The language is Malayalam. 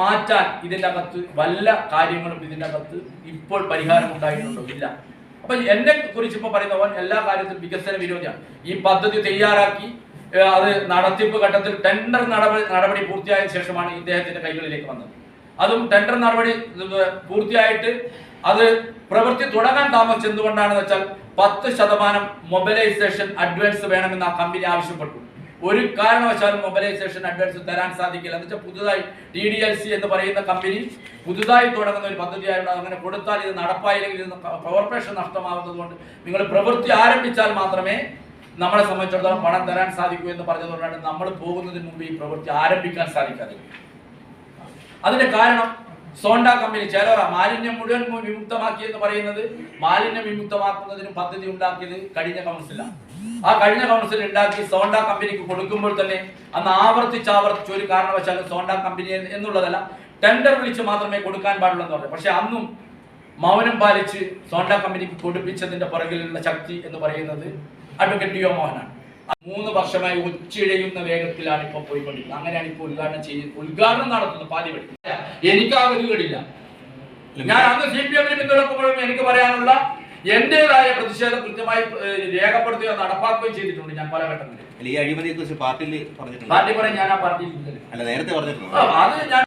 മാറ്റാൻ ഇതിന്റെ അകത്ത് വല്ല കാര്യങ്ങളും ഇതിന്റെ അകത്ത് ഇപ്പോൾ പരിഹാരം ഉണ്ടായിട്ടുണ്ടോ? ഇല്ല. അപ്പൊ എന്നെ കുറിച്ച് ഇപ്പൊ പറയുന്ന പോലെ എല്ലാ കാര്യത്തിലും വികസന വിരോധിയാണ്. ഈ പദ്ധതി തയ്യാറാക്കി അത് നടത്തിപ്പ് ഘട്ടത്തിൽ ടെൻഡർ നടപടി നടപടി പൂർത്തിയായ ശേഷമാണ് ഇദ്ദേഹത്തിന്റെ കൈകളിലേക്ക് വന്നത്. അതും ടെൻഡർ നടപടി പൂർത്തിയായിട്ട് അത് പ്രവൃത്തി തുടങ്ങാൻ താമസിച്ചത് എന്തുകൊണ്ടാണെന്ന് വെച്ചാൽ പത്ത് ശതമാനം മൊബിലൈസേഷൻ അഡ്വാൻസ് വേണമെന്ന് ആ കമ്പനി ആവശ്യപ്പെട്ടു. ഒരു കാരണവശാലും മൊബൈലൈസേഷൻ അഡ്വാൻസ് തരാൻ സാധിക്കില്ല. എന്ന് വെച്ചാൽ പുതുതായി ടി ഡി എൽ സി എന്ന് പറയുന്ന കമ്പനി പുതുതായി തുടങ്ങുന്ന ഒരു പദ്ധതി ആയതുകൊണ്ട് അങ്ങനെ കൊടുത്താൽ ഇത് നടപ്പായില്ലെങ്കിൽ ഇത് കോർപ്പറേഷൻ നഷ്ടമാവുന്നത് കൊണ്ട് നിങ്ങൾ പ്രവൃത്തി ആരംഭിച്ചാൽ മാത്രമേ നമ്മളെ സംബന്ധിച്ചിടത്തോളം പണം തരാൻ സാധിക്കൂ എന്ന് പറഞ്ഞതുകൊണ്ടാണ് നമ്മൾ പോകുന്നതിന് മുമ്പ് ഈ പ്രവൃത്തി ആരംഭിക്കാൻ സാധിക്കാതെ. അതിന്റെ കാരണം സോണ്ട കമ്പനി ചേലോറ മാലിന്യം മുഴുവൻ വിമുക്തമാക്കി എന്ന് പറയുന്നത് മാലിന്യം വിമുക്തമാക്കുന്നതിന് പദ്ധതി ഉണ്ടാക്കിയത് കഴിഞ്ഞ കൗൺസിലാണ് ആ കഴിഞ്ഞ കൗൺസിൽ ഉണ്ടാക്കി സോണ്ട കമ്പനിക്ക് കൊടുക്കുമ്പോൾ തന്നെ അന്ന് ആവർത്തിച്ച് ആവർത്തിച്ച് ഒരു കാരണവശാലും സോണ്ട കമ്പനി എന്നുള്ളതല്ല ടെൻഡർ വിളിച്ച് മാത്രമേ കൊടുക്കാൻ പാടുള്ളൂ എന്ന് പറഞ്ഞു. പക്ഷെ അന്നും മൗനം പാലിച്ച് സോണ്ട കമ്പനിക്ക് കൊടുപ്പിച്ചതിന്റെ പുറകിലുള്ള ശക്തി എന്ന് പറയുന്നത് അഡ്വക്കേറ്റ് ടി ഒ മോഹനാണ്. മൂന്ന് വർഷമായി ഉച്ചിഴയുന്ന വേഗത്തിലാണ് ഇപ്പൊ പോയിക്കൊണ്ടിരിക്കുന്നത്. അങ്ങനെയാണ് ഇപ്പൊ ഉദ്ഘാടനം ചെയ്ത് ഉദ്ഘാടനം നടത്തുന്നത് പാതി വഴി. എനിക്ക് ആ ഗതികളില്ല ഞാൻ അന്ന് സി പി എമ്മിന് പിന്തുണക്കുമ്പോഴും എനിക്ക് പറയാനുള്ള എന്റേതായ പ്രതിഷേധം കൃത്യമായി രേഖപ്പെടുത്തുകയോ നടപ്പാക്കുകയും ചെയ്തിട്ടുണ്ട് ഞാൻ പല ഘട്ടങ്ങളിൽ പറഞ്ഞിട്ടുണ്ട്. പാർട്ടി പറയാൻ ഞാൻ ആ പാർട്ടിയിൽ അത് ഞാൻ